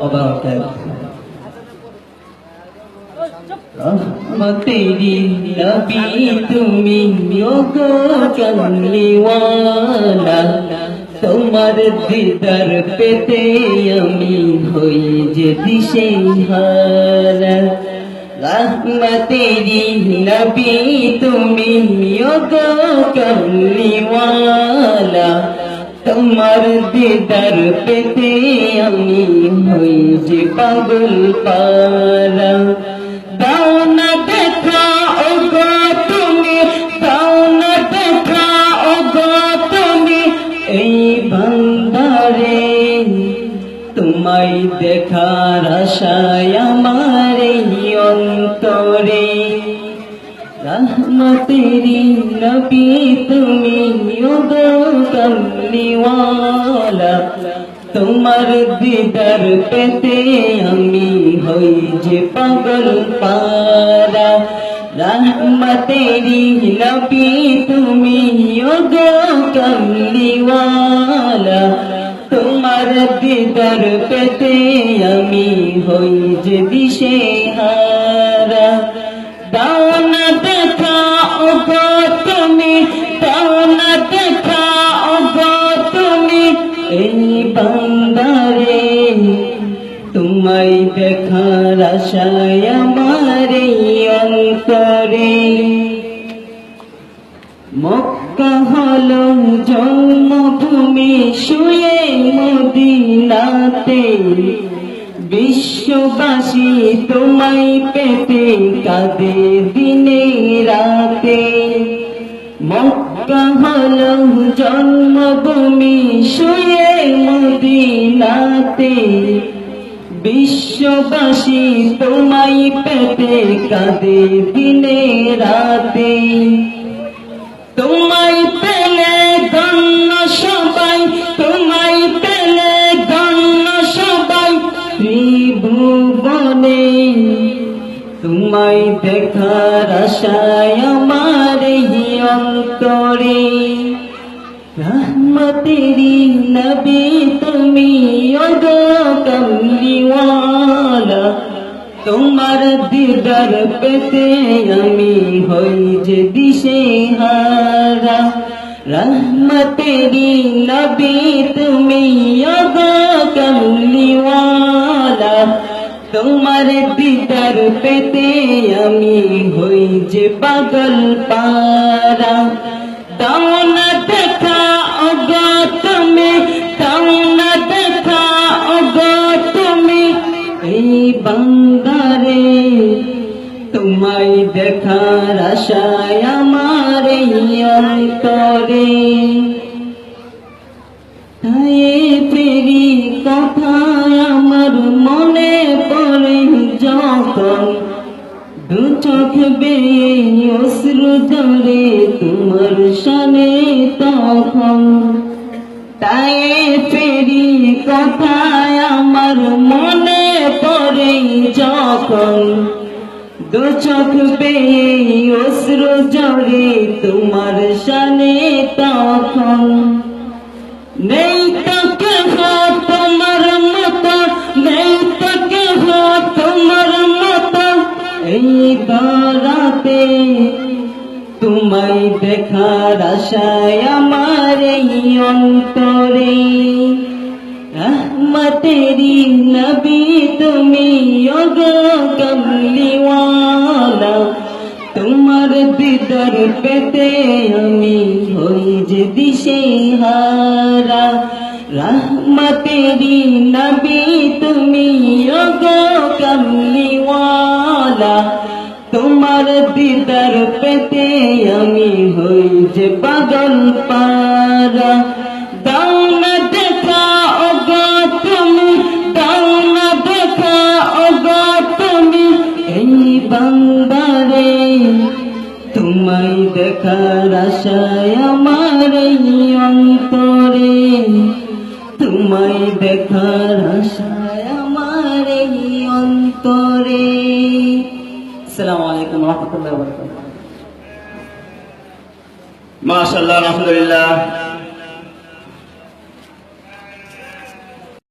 ওয়া রহমতেরি নবী তুমি তোমার দিদার পেতে আমি হই যে দিশে হারা রহমতেরি তুমি গো কমলিওয়ালা তোমার দিদার পেতে আমি হই যে পাগল পারা দেখা ও তুমি দেখা এই তোমায় দেখার আশায় আমার এই অন্তরে। রহমতেরি নবী তুমি গো কমলিওয়ালা তোমার দিদার পেতে আমি হই যে পাগল পারা রহমতেরি নবী, তুমি গো কমলিওয়ালা তোমার দিদার পেতে আমি হই যে দিশে হারা আশায় আমার অন্তরে। মক্কা হলো জন্মভূমি, শুয়ে মদিনাতে। বিশ্ববাসী তোমায় পেতে কাঁদে দিনে রাতে। মক্কা হলো জন্মভূমি, শুয়ে মদিনাতে। বিশ্ববাসী তোমায় পেতে কাঁদে দিনে রাতে। তোমায় পেলে গণ্য সবাই, তোমায় পেলে গণ্য সবাই ত্রিভুবনে। তোমায় দেখার আশায় আমার অন্তরে। রহমতেরি নবী তুমি কমলিওয়ালা তোমার দিদার পেতে আমি হই যে দিশে হারা রহমতেরি নবী তুমি কমলিওয়ালা তোমার দিদার পেতে আমি হই পাগল পারা দেখা ওগো তুমি তোমায় দেখার আশায় আমার অন্তরে তাই ফেরি কথা আমার মনে পড়ে যখন দু চোখ বেয়ে অশ্রু ধরে তোমার সানে তখন। তাই ফেরি কথায় আমার মনে পড়ে যখন। দু চোখ বেয়ে অশ্রু জড়ে তোমার সানে তখন। নেই তো কেহ তোমার দেখার আশায় আমার এই অন্তরে। রহমতেরি নবী তুমি ওগো কমলিওয়ালা, তোমার দিদার পেতে আমি হই যে দিশে হারা রহমতেরি নবী তুমি ওগো কমলিওয়ালা তোমার দিদার পেতে আমি হই যে পাগল পারা দেখা দেখা তোমায় দেখার আশায় আমার এই অন্তরে। তোমায় দেখার আশায় আমার এই অন্তরে। السلام عليكم ورحمة الله وبركاته. ما شاء الله الحمد لله.